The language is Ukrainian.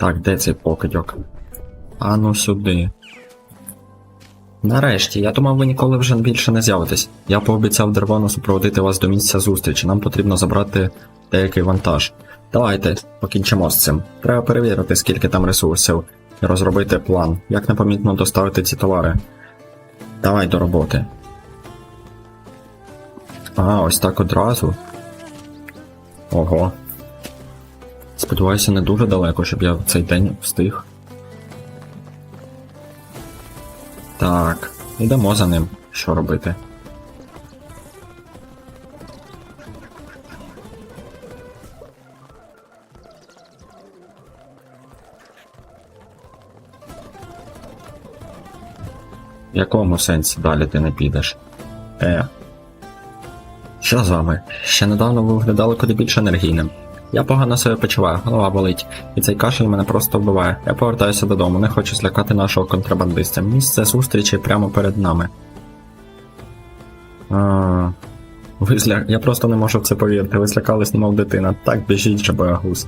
Так, де цей покидьок? А ну сюди. Нарешті, я думав, ви ніколи вже більше не з'явитесь. Я пообіцяв Дервану супроводити вас до місця зустрічі. Нам потрібно забрати деякий вантаж. Давайте покінчимо з цим. Треба перевірити, скільки там ресурсів, і розробити план, як непомітно доставити ці товари. Давай до роботи. А, ось так одразу. Ого. Сподіваюся, не дуже далеко, щоб я в цей день встиг. Так, йдемо за ним. Що робити? В якому сенсі далі ти не підеш? Е. Що з вами? Ще недавно ви виглядали куди більш енергійним. Я погано себе почуваю, голова болить, і цей кашель мене просто вбиває. Я повертаюся додому, не хочу злякати нашого контрабандиста. Місце зустрічі прямо перед нами. А, ви зля... Я просто не можу в це повірити. Ви злякались, немов дитина. Так біжіть же, боягуз.